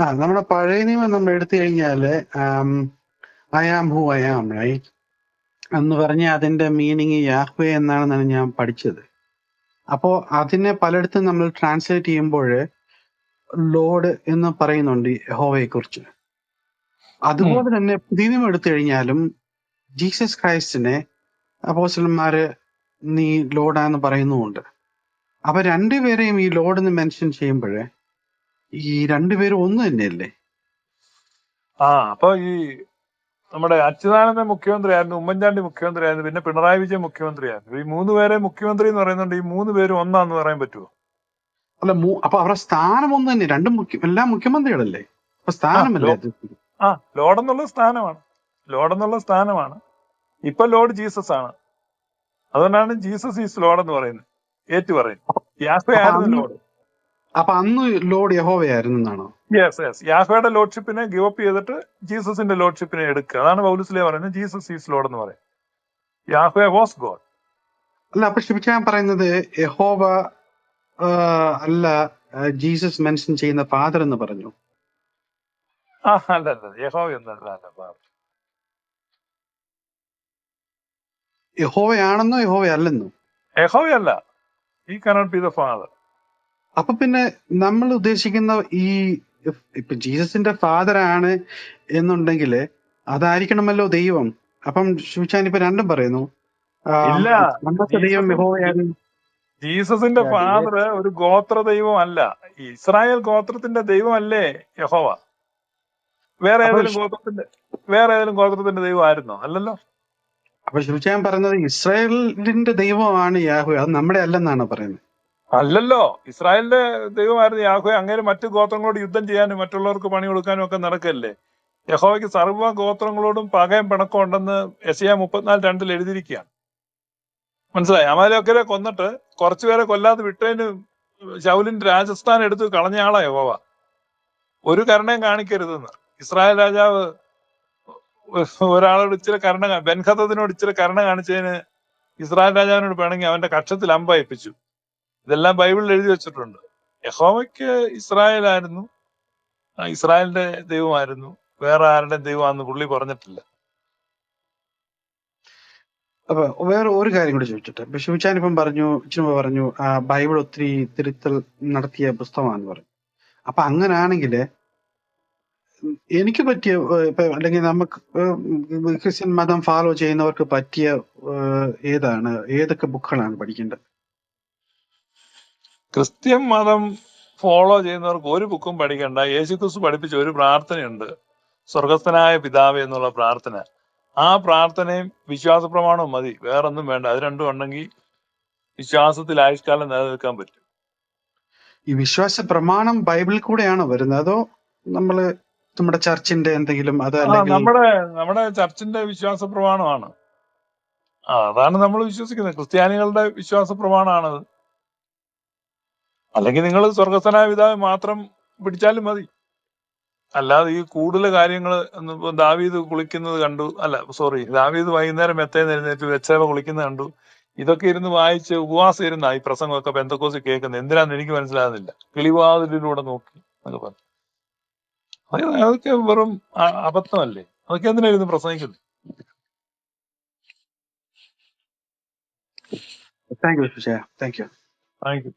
ആ നമ്മുടെ പഴയ നിയമം നമ്മൾ എടുത്തു കഴിഞ്ഞാൽ I am who I am right എന്ന് പറഞ്ഞ അതിന്റെ മീനിങ് യാഹ്വേ എന്നാണെന്നാണ് ഞാൻ പഠിച്ചത്. അപ്പോ അതിനെ പലയിടത്തും നമ്മൾ ട്രാൻസ്ലേറ്റ് ചെയ്യുമ്പോൾ ലോഡ് എന്ന് പറയുന്നുണ്ട് ഹോവയെ കുറിച്ച് അതുപോലെ തന്നെ പുതിയ നിയമം എടുത്തു കഴിഞ്ഞാലും ജീസസ് ക്രൈസ്റ്റിനെ അപ്പോസ്റ്റലന്മാര് നീ ലോഡാന്ന് പറയുന്നുമുണ്ട്. അപ്പൊ രണ്ടുപേരെയും ഈ ലോഡ് എന്ന് മെൻഷൻ ചെയ്യുമ്പോഴേ ഈ രണ്ടുപേരും ഒന്ന് തന്നെയല്ലേ? ആ അപ്പൊ ഈ നമ്മുടെ അച്യുതാനന്ദൻ മുഖ്യമന്ത്രിയായിരുന്നു ഉമ്മൻചാണ്ടി മുഖ്യമന്ത്രിയായിരുന്നു പിന്നെ പിണറായി വിജയൻ മുഖ്യമന്ത്രിയായിരുന്നു. ഈ മൂന്ന് പേരെ മുഖ്യമന്ത്രി എന്ന് പറയുന്നുണ്ട് ഈ മൂന്ന് പേരും ഒന്നാന്ന് പറയാൻ പറ്റുമോ അല്ല അപ്പൊ അവരുടെ സ്ഥാനം ഒന്ന് തന്നെ രണ്ടും എല്ലാ മുഖ്യമന്ത്രികളല്ലേ? അപ്പൊ സ്ഥാനമല്ലേ ആ ലോഡ് എന്നുള്ള സ്ഥാനമാണ് ലോഡ് എന്നുള്ള സ്ഥാനമാണ്. ഇപ്പൊ ലോഡ് ജീസസ് ആണ്. അതുകൊണ്ടാണ് ജീസസ് ഈസ് ലോഡ് എന്ന് പറയുന്നത് ഏറ്റു പറയുന്നത്. ലോഡ് അപ്പൊ അന്ന് ലോഡ് യഹോവയായിരുന്നു എന്നാണോ? യെസ് യെസ് യാഹോയുടെ ലോഡ്ഷിപ്പിനെ ഗിവ് അപ്പ് ചെയ്തിട്ട് ജീസസിന്റെ ലോഡ്ഷിപ്പിനെ എടുക്കുക. അതാണ് പൗലുസിലെ പറയുന്നത് ജീസസ് ഈസ് ലോഡ് എന്ന് പറയും. യാഹോ വാസ് ഗോഡ് അല്ല അപ്പൊ ഷിബിച്ചാൻ പറയുന്നത് യഹോവ അല്ല ജീസസ് മെൻഷൻ ചെയ്യുന്ന ഫാദർ എന്ന് പറഞ്ഞു. ആ അല്ല അല്ല യഹോവ എന്നല്ല. യഹോവയാണെന്നോ യഹോവ അല്ലെന്നോ യഹോവയല്ല. ഈ കനോട്ട് ബി ദ ഫാദർ അപ്പൊ പിന്നെ നമ്മൾ ഉദ്ദേശിക്കുന്ന ഈ ഇപ്പൊ ജീസസിന്റെ ഫാദർ ആണ് എന്നുണ്ടെങ്കിൽ അതായിരിക്കണമല്ലോ ദൈവം. അപ്പം ശിവചാൻ ഇപ്പൊ രണ്ടും പറയുന്നു. ഇല്ല. ദൈവം യഹോവയായിരുന്നു ജീസസിന്റെ ഫാദർ ഒരു ഗോത്ര ദൈവം അല്ല ഇസ്രായേൽ ഗോത്രത്തിന്റെ ദൈവമല്ലേ യഹോവ? വേറെ ഏതെങ്കിലും ഗോത്രത്തിന്റെ വേറെ ഏതെങ്കിലും ഗോത്രത്തിന്റെ ദൈവം ആയിരുന്നോ അല്ലല്ലോ? അപ്പൊ ശിവചാൻ പറയുന്നത് ഇസ്രായേലിന്റെ ദൈവമാണ് യാഹു അത് നമ്മുടെ അല്ലെന്നാണ് പറയുന്നത്. അല്ലല്ലോ ഇസ്രായേലിന്റെ ദൈവമായിരുന്നു യാഹോ അങ്ങനെ മറ്റു ഗോത്രങ്ങളോട് യുദ്ധം ചെയ്യാനും മറ്റുള്ളവർക്ക് പണി കൊടുക്കാനും ഒക്കെ നടക്കല്ലേ? യഹോവയ്ക്ക് സർവ ഗോത്രങ്ങളോടും പകയും പിണക്കം ഉണ്ടെന്ന് എസ് മുപ്പത്തിനാല് രണ്ടിൽ എഴുതിയിരിക്കുകയാണ്. മനസ്സിലായി? അമാലൊക്കെ കൊന്നിട്ട് കുറച്ചുപേരെ കൊല്ലാതെ വിട്ടതിന് ശൗലിന്റെ രാജസ്ഥാൻ എടുത്ത് കളഞ്ഞ ആളാ യഹോവ. ഒരു കരുണയും കാണിക്കരുതെന്ന്. ഇസ്രായേൽ രാജാവ് ഒരാളോട് ഇച്ചിരി കരുണ ബെൻഖത്തതിനോട് ഇച്ചിരി കരുണ കാണിച്ചതിന് ഇസ്രായേൽ രാജാവിനോട് വേണമെങ്കിൽ അവന്റെ കക്ഷത്തിൽ അമ്പയപ്പിച്ചു. ഇതെല്ലാം ബൈബിളിൽ എഴുതി വെച്ചിട്ടുണ്ട്. യഹോവയ്ക്ക് ഇസ്രായേലായിരുന്നു. ഇസ്രായേലിന്റെ ദൈവമായിരുന്നു. വേറെ ആരുടെ ദൈവമാണെന്ന് പുള്ളി പറഞ്ഞിട്ടില്ല. അപ്പൊ വേറെ ഒരു കാര്യം കൂടി ചോദിച്ചിട്ട് ഇപ്പൊ ഇപ്പം പറഞ്ഞു ഇച്ചിരി പറഞ്ഞു ബൈബിൾ ഒത്തിരി തിരുത്തൽ നടത്തിയ പുസ്തകമാണെന്ന് പറഞ്ഞു. അപ്പൊ അങ്ങനാണെങ്കിൽ എനിക്ക് പറ്റിയ ഇപ്പൊ അല്ലെങ്കിൽ നമുക്ക് ക്രിസ്ത്യൻ മതം ഫോളോ ചെയ്യുന്നവർക്ക് പറ്റിയ ഏതാണ് ഏതൊക്കെ ബുക്കുകളാണ് പഠിക്കേണ്ടത്? ക്രിസ്ത്യൻ മതം ഫോളോ ചെയ്യുന്നവർക്ക് ഒരു ബുക്കും പഠിക്കണ്ട. യേശുക്രിസ്തു പഠിപ്പിച്ച ഒരു പ്രാർത്ഥനയുണ്ട്. സ്വർഗസ്ഥനായ പിതാവ് എന്നുള്ള പ്രാർത്ഥന. ആ പ്രാർത്ഥനയും വിശ്വാസ പ്രമാണവും മതി. വേറൊന്നും വേണ്ട. അത് രണ്ടും ഉണ്ടെങ്കിൽ വിശ്വാസത്തിൽ ആയുഷ്കാലം നിലനിൽക്കാൻ പറ്റും. ഈ വിശ്വാസ പ്രമാണം ബൈബിളിൽ കൂടെയാണോ വരുന്നത്? അതോ നമ്മൾ നമ്മുടെ ചർച്ചിന്റെ എന്തെങ്കിലും അത് നമ്മുടെ നമ്മുടെ ചർച്ചിന്റെ വിശ്വാസ പ്രമാണമാണ് അതാണ് നമ്മൾ വിശ്വസിക്കുന്നത്. ക്രിസ്ത്യാനികളുടെ വിശ്വാസ പ്രമാണമാണത് അല്ലെങ്കിൽ നിങ്ങൾ സ്വർഗസ്ഥനായ പിതാവ് മാത്രം പിടിച്ചാലും മതി. അല്ലാതെ ഈ കൂടുതൽ കാര്യങ്ങൾ ദാവീദ് കുളിക്കുന്നത് കണ്ടു. അല്ല സോറി ദാവീദ് വൈകുന്നേരം മെത്തേന്ന് എഴുന്നേറ്റ് വെച്ചേവ കുളിക്കുന്നത് കണ്ടു. ഇതൊക്കെ ഇരുന്ന് വായിച്ച് ഉപവാസം ഇരുന്ന ഈ പ്രസംഗമൊക്കെ ബന്ധക്കോസി കേൾക്കുന്നത്. എന്തിനാന്ന് എനിക്ക് മനസ്സിലാകുന്നില്ല. കിളിവാതിലൂടെ നോക്കി എന്നൊക്കെ പറഞ്ഞു. അതൊക്കെ വെറും അബദ്ധമല്ലേ? അതൊക്കെ എന്തിനാ ഇരുന്ന് പ്രസംഗിക്കുന്നത് താങ്ക് യു താങ്ക് യു